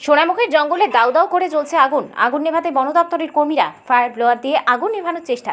সোনামুখীর জঙ্গলে দাউ দাউ করে জ্বলছে আগুন। আগুন নেভাতে বন দপ্তরের কর্মীরা ফায়ার ব্লোয়ার দিয়ে আগুন নেভানোর চেষ্টা।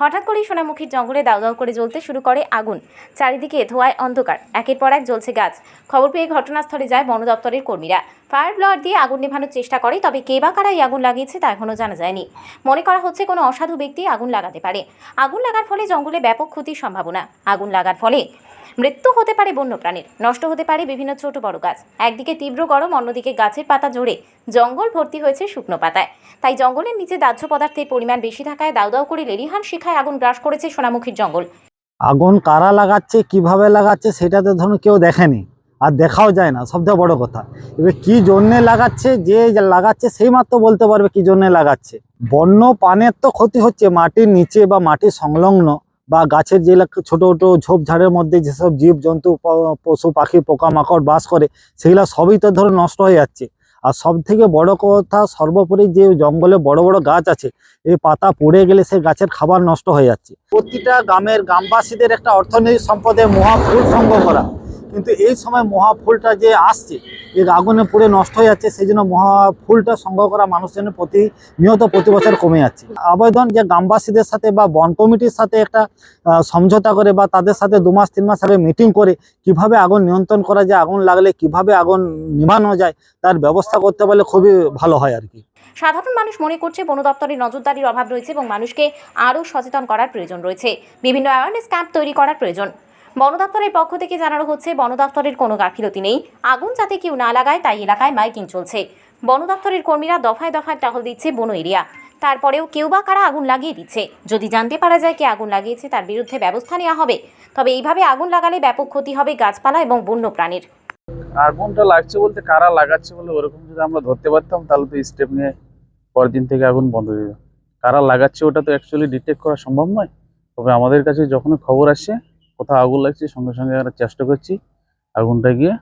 হঠাৎ করেই সোনামুখীর জঙ্গলে দাউদাউ দাউ করে জ্বলতে শুরু করে আগুন। চারিদিকে ধোয়ায় অন্ধকার। একের পর এক জ্বলছে গাছ। খবর পেয়ে ঘটনাস্থলে যায় বন দপ্তরের কর্মীরা। ফায়ার ব্লার দিয়ে আগুন নেভানোর চেষ্টা করে, তবে কে বা কারা এই আগুন লাগিয়েছে তা এখনও জানা যায়নি। মনে করা হচ্ছে কোনো অসাধু ব্যক্তি আগুন লাগাতে পারে। আগুন লাগার ফলে জঙ্গলে ব্যাপক ক্ষতির সম্ভাবনা। আগুন লাগার ফলে মৃত্যু হতে পারে বন্যপ্রাণীর, নষ্ট হতে পারে বিভিন্ন ছোট বড় গাছ। একদিকে তীব্র গরম, অন্যদিকে গাছের পাতা জোরে জঙ্গল ভর্তি হয়েছে শুকনো পাতায়। তাই জঙ্গলের নিচে দাহ্য পদার্থের পরিমাণ বেশি থাকায় দাউ দাউ করে লেলিহান শিখায় আগুন গ্রাস করেছে সোনামুখীর জঙ্গল। আগুন কারা লাগাচ্ছে, কীভাবে লাগাচ্ছে সেটা তো ধরুন কেউ দেখেনি আর দেখাও যায় না সবথেকে বড় কথা। এবার কি জন্যে লাগাচ্ছে, যে লাগাচ্ছে সেই মাত্র বলতে পারবে কি জন্যে লাগাচ্ছে। বন্য পানের তো ক্ষতি হচ্ছে, মাটির নিচে বা মাটির সংলগ্ন বা গাছের যে ছোট ছোট ঝোপঝাড়ের মধ্যে যেসব জীব জন্তু পশু, পাখি, পোকামাকড় বাস করে, সেগুলো সবই তো ধরো নষ্ট হয়ে যাচ্ছে। আর সব থেকে বড় কথা, সর্বোপরি যে জঙ্গলে বড় বড় গাছ আছে, এই পাতা পড়ে গেলে সেই গাছের খাবার নষ্ট হয়ে যাচ্ছে। প্রতিটা গ্রামের গ্রামবাসীদের একটা অর্থনৈতিক সম্পদে মহাফুল সংগ্রহ করা। কিন্তু এই সময় মহাফুলটা যে আসছে এই আগুনে পুড়ে নষ্ট হয়ে যাচ্ছে, সেই জন্য মহা ফুলটা সংগ্রহ করা মানুষজনের প্রতি নিয়ত প্রতি বছর কমে যাচ্ছে। আবেদন যে গ্রামবাসীদের সাথে বা বন কমিটির সাথে একটা সমঝোতা করে বা তাদের সাথে দু মাস, তিন মাস আগে মিটিং করে কীভাবে আগুন নিয়ন্ত্রণ করা যায়, আগুন লাগলে কীভাবে আগুন নিভানো যায়, তার ব্যবস্থা করতে পারলে খুবই ভালো হয় আর কি। সাধারণ মানুষ মনে করছে বন দপ্তরের নজরদারির অভাব রয়েছে এবং মানুষকে আরও সচেতন করার প্রয়োজন রয়েছে। বিভিন্ন অ্যাওয়ারনেস ক্যাম্প তৈরি করার প্রয়োজন। বন দপ্তরের পক্ষ থেকে জানানো হচ্ছে, বন দপ্তরের কোনো গাফিলতি নেই। আগুন যাতে কেউ না লাগায়, তাই এলাকায় মাইকিং চলছে। বন দপ্তরের কর্মীরা দফায় দফায় টহল দিচ্ছে বন এরিয়া। তারপরেও কেউ বা কারা আগুন লাগিয়ে দিচ্ছে? যদি জানতে পারা যায় কে আগুন লাগিয়েছে, তার বিরুদ্ধে ব্যবস্থা নেওয়া হবে। তবে এইভাবে আগুন লাগালে ব্যাপক ক্ষতি হবে গাছপালা এবং বন্য প্রাণীর আগুনটা লাগছে বলতে কারা লাগাচ্ছে বলে ওরকম যদি আমরা ধরতে পারতাম, তাহলে তো স্টেপ নিয়ে পরের দিন থেকে আগুন বন্ধ হয়ে যেত। কারা লাগাচ্ছে ওটা তো অ্যাকচুয়ালি ডিটেক্ট করা সম্ভব নয়। তবে আমাদের কাছে যখন খবর আসছে কোথাও আগুন লাগছে সঙ্গে সঙ্গে আমরা চেষ্টা করছি আগুনটা গিয়ে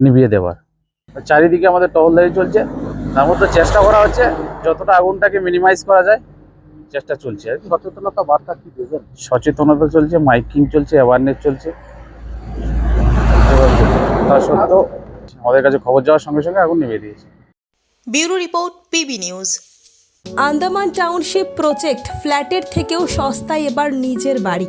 নিভিয়ে দেওয়ার। চারিদিকে আমাদের টহলদারি চলছে। তার মধ্যে চেষ্টা করা হচ্ছে যতটা আগুনটাকে মিনিমাইজ করা যায় চেষ্টা চলছে আর কি। সচেতনতা বার্তা কি দেবেন? সচেতনতা চলছে মাইকিং চলছে অ্যাওয়ারনেস চলছে। তা সত্ত্বেও আমাদের কাছে খবর যাওয়ার সঙ্গে সঙ্গে আগুন নিভিয়ে দিয়েছে। Bureau report PB news. Andaman township project ফ্ল্যাটের থেকেও সস্তায় এবার নিজের বাড়ি।